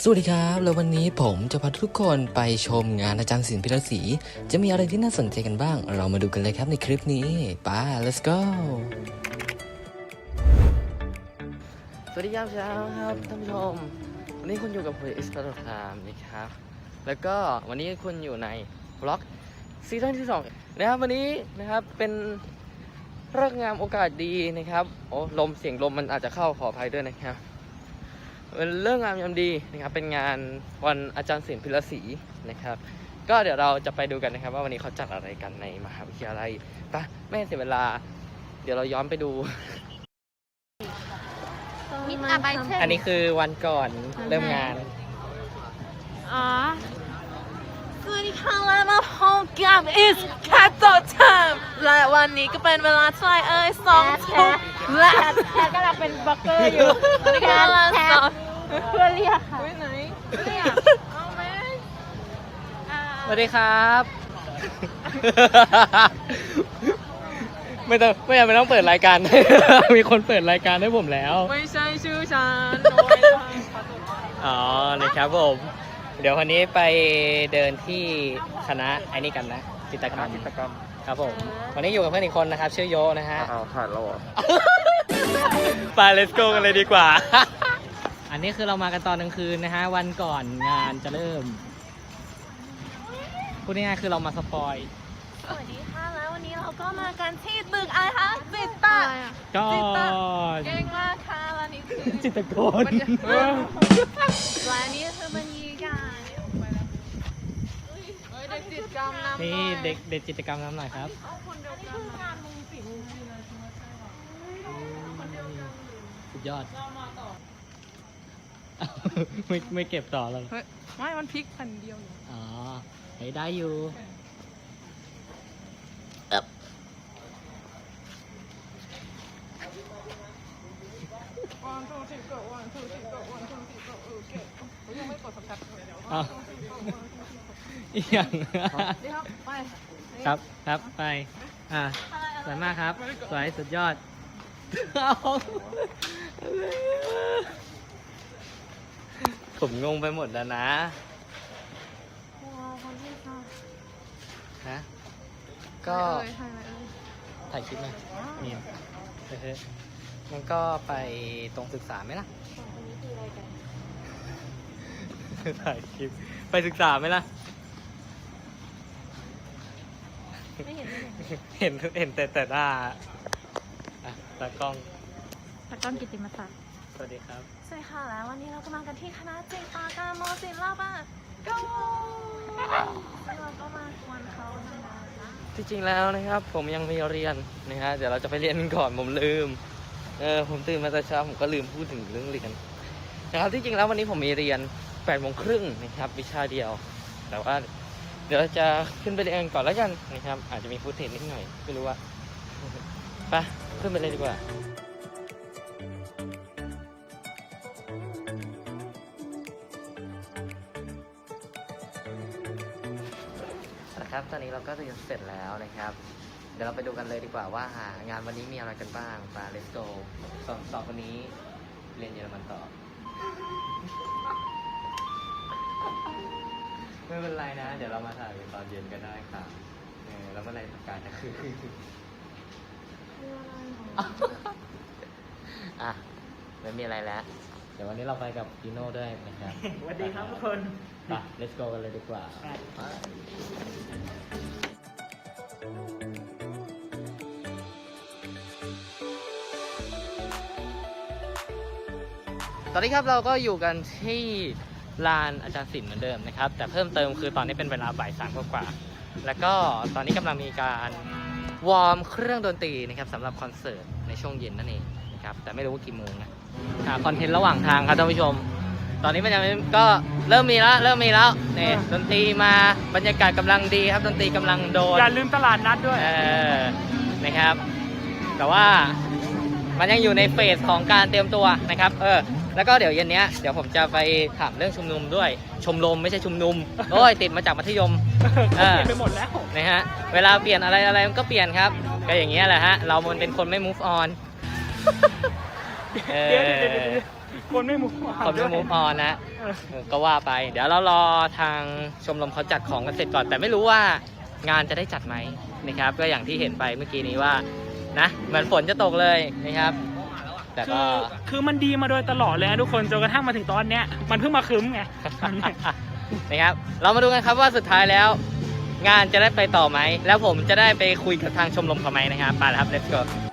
สวัสดีครับ แล้ววันนี้ผมจะพาทุกคนไปชมงานอาจารย์ศิลป์พิรศรีจะมีอะไรที่น่าสนใจกันบ้าง เรามาดูกันเลยครับในคลิปนี้ไป let's go สวัสดีครับเช้าครับท่านผู้ชม วันนี้คุณอยู่กับผมอิสระคามนะครับ แล้วก็วันนี้คุณอยู่ในบล็อกซีซั่นที่สองนะครับวันนี้นะครับเป็นเรื่องงามโอกาสดีนะครับโอ้ลมเสียงลมมันอาจจะเข้าขออภัยด้วยนะครับ เป็นเรื่องงามยามดีนะครับเป็นงานวันอาจารย์ศิลป์พิรศรีนะครับ ก็เดี๋ยวเราจะไปดูกันนะครับ ว่าวันนี้เขาจัดอะไรกันในมหาวิทยาลัยไปะไม่ให้เสียเวลา เดี๋ยวเราย้อนไปดู มิดอาไบเทนอันนี้คือวันก่อนเริ่มงาน อ๋อ สวัสดีค่ะและมาพบกับ is cat time และวันนี้ก็เป็นเวลาเท่าไหร่เอ้ยสองทุ่มและแพทกำลังเป็นบล็อกเกอร์อยู่นี่ก็เวลาสองเพื่อเรียกค่ะไหนเรียกเอาไหมอ่าสวัสดีครับ ไม่ต้องไม่จำเป็นต้องเปิดรายการ มีคนเปิดรายการให้ผมแล้ว ไม่ใช่ชื่อฉันอ๋อนะครับผม เดี๋ยววันนี้ไปเดินที่คณะไอ้นี่กันนะจิตรกรรมจิตรกรรมครับผม วันนี้อยู่กับเพื่อนอีกคนนะครับ ชื่อโยนะฮะอ้าวผ่านแล้วเหรอไป let's go กันเลยดีกว่า อันนี้คือเรามากันตอนกลางคืนนะฮะ วันก่อนงานจะเริ่ม พูดง่ายๆคือเรามาสปอย สวัสดีค่ะแล้ววันนี้เราก็มากันที่ตึกอะไรคะจิตตะก็จิตตะเก่งมากค่ะและนี่คือจิตรกรและนี่คือบรรยากาศเฮ้ยเด็ กจิตกรรมนำหนี่อยเด็กเด็กจิตรกรรมน้ำหน่อยครับเอาคนเดียวกันงานมุมสีมุมสีเลยใช่ไหมใช่หรอสุดยอดไม่ไม่เก็บต่อแล้วเหรอไม่มันพลิกพันเดียวอ๋อเฮ้ยได้อยู่วันทูสิบก็วันทูสิบก็วันทูสิบก็เออเก็บยังไม่กดสับชัดเลยอ้าว อีกอย่างดีครับไปครับครับไปอ่าสวยมากครับ สวยสุดยอดเอาผมงงไปหมดแล้วนะฮะก็ถ่ายคลิปไหมมีมเออมันก็ไปตรงศึกษาไหมล่ะถ่ายคลิปไปศึกษาไหมล่ะ ไม่เห็นไม่เห็นเห็นเห็นแต่แต่หน้าอะตากล้องตากล้องกิตติมศักดิ์สวัสดีครับ สวัสดีค่ะแล้ววันนี้เราก็มากันที่คณะจิตรกรรมมศิลปะก็เราก็มาควนเขาธรรมดานะที่จริงแล้วนะครับ ผมยังมีเรียนนะฮะเดี๋ยวเราจะไปเรียนกันก่อนผมลืมเออผมตื่นมาแต่เช้าผมก็ลืมพูดถึงเรื่องเรียนนะครับที่จริงแล้ววันนี้ผมมีเรียน8ปดโมงครึ่งนะครับวิชาเดียว แต่ว่าเดี๋ยวเราจะขึ้นไปเรียนกันก่อนแล้วกันนะครับ อาจจะมีฟูดเทจนิดหน่อยไม่รู้ว่าไปขึ้นไปเลยดีกว่านะครับตอนนี้เราก็เรียนเสร็จแล้วนะครับ เดี๋ยวเราไปดูกันเลยดีกว่าว่างานวันนี้มีอะไรกันบ้างมา let's go สองสองคนนี้เรียนเยอรมันต่อ ไม่เป็นไรนะ เดี๋ยวเรามาถ่ายเป็นตอนเย็นก็ได้ค่ะเออแล้วเมื่อไหรประกาศจะคืออะไม่มีอะไรแล้ว เดี๋ยววันนี้เราไปกับพีโน่ด้วยนะครับสวัสดีครับทุกคนไป let's go กันเลยดีกว่าไปตอนนี้ครับเราก็อยู่กันที่ ลานอาจารย์ศิลป์เหมือนเดิมนะครับ แต่เพิ่มเติมคือตอนนี้เป็นเวลาบ่ายสามกว่าๆแล้วก็ตอนนี้กำลังมีการวอร์มเครื่องดนตรีนะครับสำหรับคอนเสิร์ตในช่วงเย็นนั่นเองนะครับแต่ไม่รู้ว่ากี่โมงนะหาคอนเทนต์ระหว่างทางครับท่านผู้ชม ตอนนี้มันยังไม่ก็เริ่มมีแล้วเริ่มมีแล้วนี่ดนตรีมาบรรยากาศกำลังดีครับดนตรีกำลังโดนอย่าลืมตลาดนัดด้วยเออนะครับ แต่ว่ามันยังอยู่ในเฟสของการเตรียมตัวนะครับ เออ แล้วก็เดี๋ยวเย็นเนี้ยเดี๋ยวผมจะไปถามเรื่องชุมนุมด้วย ชมรมไม่ใช่ชุมนุม โอ้ยติดมาจากมัธยมเออไปหมดแล้วนะฮะ เวลาเปลี่ยนอะไรอะไรมันก็เปลี่ยนครับ ก็อย่างเงี้ยแหละฮะ เรามันเป็นคนไม่ move on เอเดี๋ยวเดี๋ยวเดี๋ยวอเดี๋ยวคนไม่มุกคนไม่มูฟออนนะเออก็ว่าไป เดี๋ยวเรารอทางชมรมเขาจัดของกันเสร็จก่อน แต่ไม่รู้ว่างานจะได้จัดไหมนะครับ ก็อย่างที่เห็นไปเมื่อกี้นี้ว่านะเหมือนฝนจะตกเลยนะครับ แต่คืก็ อคือมันดีมาโดยตลอดเลยนะทุกคนจนกระทั่งมาถึงตอนเนี้ยมันเพิ่งมาคืมไง นะครับ เรามาดูกันครับว่าสุดท้ายแล้ว งานจะได้ไปต่อไหม แล้วผมจะได้ไปคุยกับทางชมรมเขาไหมนะครับไปแล้วครับ let's go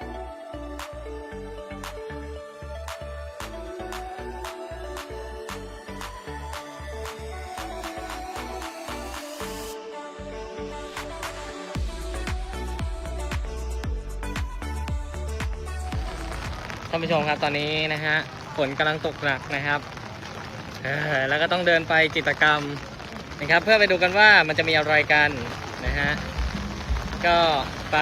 ผู้ชมครับตอนนี้นะฮะฝนกำลังตกหนักนะครับแล้วก็ต้องเดินไปจิตกรรมนะครับเพื่อไปดูกันว่ามันจะมีอะไรกันนะฮะก็ไป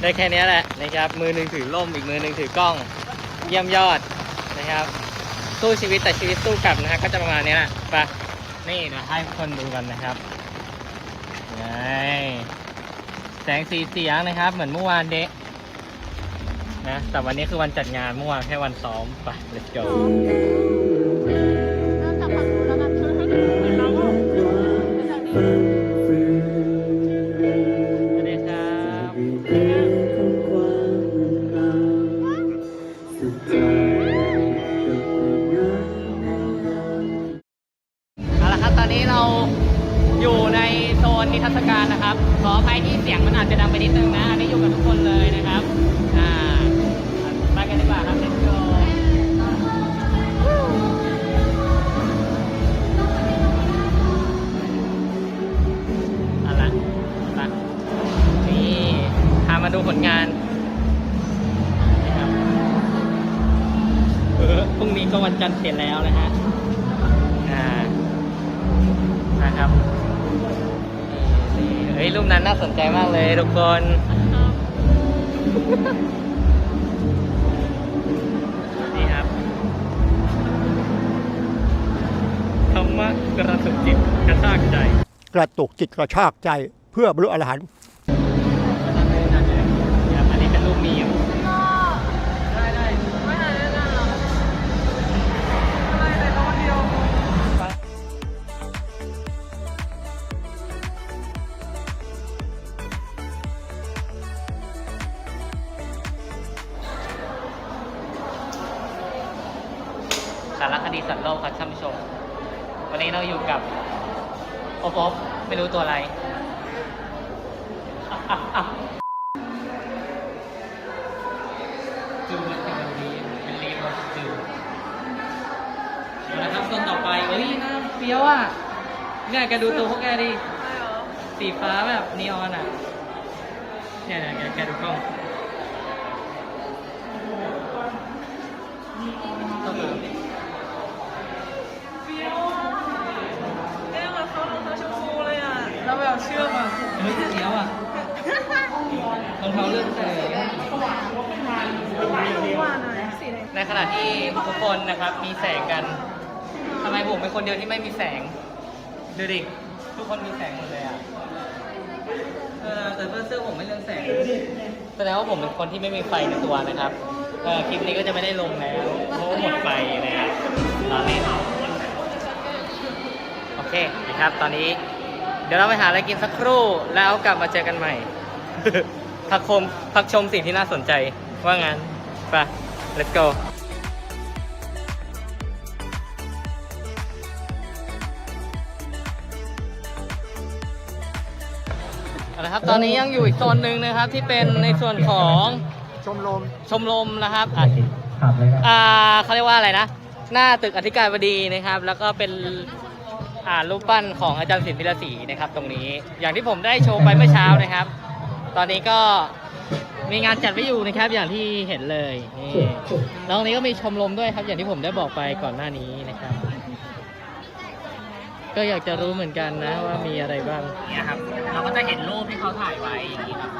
ได้แค่นี้แหละนะครับมือหนึ่งถือล่มอีกมือหนึ่งถือกล้องเยี่ยมยอดนะครับ สู้ชีวิตแต่ชีวิตสู้กลับนะฮะก็จะประมาณนี้แหละไปนี่เดี๋ยวให้คนดูกันนะครับไงแสงสีเสียงนะครับ เหมือนเมื่อวานเดะ นะแต่วันนี้คือวันจัดงานเมื่อวานแค่วันซ้อมไป let's go ก็วันจันทร์เสร็จแล้วนะฮะอ่านะครับนี่เฮ้ยรูปนั้นน่าสนใจมากเลยทุกคนนี่ครับธรรมะกระสุนจิตกระชากใจ กระตุกจิตกระชากใจเพื่อบรรลุอรหันต์ สารคดีสัตว์โลกครับท่านผู้ชม วันนี้เราอยู่กับโอปอบไม่รู้ตัวอะไรจูมันเป็นแบบนี้เป็นรีบอสจูเอาละครับคนต่อไปเฮ้ยน่าเฟี้ยวอะเนี่ยแกดูตัวพวกแกดิสีฟ้าแบบนีออนอะเนี่ยเนี่ยแกแกดูกล้องต้องดูดิ เราแบบเชื่อมอะเฮ้ยเฟี้ยวอะรองเท้าเลื่อนแสงในขณะที่ทุกคนนะครับมีแสงกันทำไมผมเป็นคนเดียวที่ไม่มีแสง ดูดิ ทุกคนมีแสงหมดเลยอะเออแต่เพื่อเสื้อผมไม่เรืองแสงแสดงว่าผมเป็นคนที่ไม่มีไฟในตัวนะครับเออคลิปนี้ก็จะไม่ได้ลงแล้วเพราะว่าหมดไฟนะครับตอนนี้โอเคนะครับ ตอนนี้เดี๋ยวเราไปหาอะไรกินสักครู่แล้วกลับมาเจอกันใหม่ พักชมพักชมสิ่งที่น่าสนใจว่างั้นไป let's go เอาละครับตอนนี้ยังอยู่อีกโซนหนึ่งนะครับที่เป็นในส่วนของชมรมชมรมนะครับอะอ่าเขาเรียกว่าอะไรนะ หน้าตึกอธิการบดีนะครับ แล้วก็เป็นอ่า รูปปั้นของอาจารย์ศิลปิลศรีนะครับ ตรงนี้ อย่างที่ผมได้โชว์ไปเมื่อเช้านะครับ ตอนนี้ก็มีงานจัดไว้อยู่นะครับ อย่างที่เห็นเลยนี่แล้วตรงนี้ก็มีชมรมด้วยครับ อย่างที่ผมได้บอกไปก่อนหน้านี้นะครับ ก็อยากจะรู้เหมือนกันนะว่ามีอะไรบ้างเนี่ยครับ เราก็จะเห็นรูปที่เขาถ่ายไว้อย่างนี้ครับ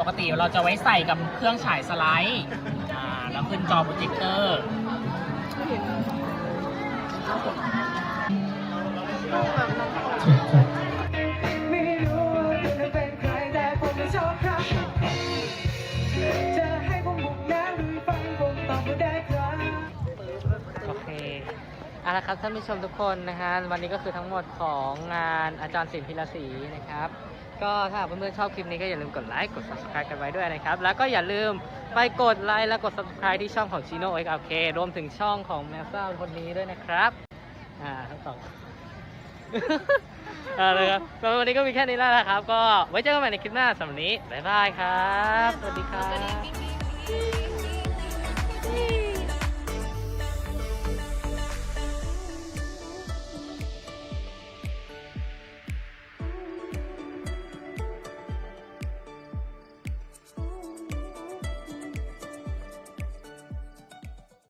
ปกติเราจะไว้ใส่กับเครื่องฉายสไลด์อ่าแล้วขึ้นจอโปรเจคเตอร์ ไม่รู้ว่าจะเป็นใครแต่ผมไม่ชอบครจะให้ผมบุกน้ำลุยไฟผมตอบว่าได้ครับเอาละครับท่านผู้ชมทุกคนนะฮะวันนี้ก็คือทั้งหมดของงานอาจารย์ศิลป์พิลศรีนะครับ ก็ถ้าเพื่อนๆชอบคลิปนี้ก็อย่าลืมกดไลค์กด subscribe กันไว้ด้วยนะครับ แล้วก็อย่าลืมไปกดไลค์และกด subscribe ที่ช่องของ Chino XLK รวมถึงช่องของแมวซ่าคนนี้ด้วยนะครับ อ่าทั้งสอง เอาเลยครับก็วันนี้ก็มีแค่นี้แล้วนะครับ ก็ไว้เจอกันใหม่ในคลิปหน้าสำหรับวันนี้ บ๊ายบายครับ สวัสดีครับ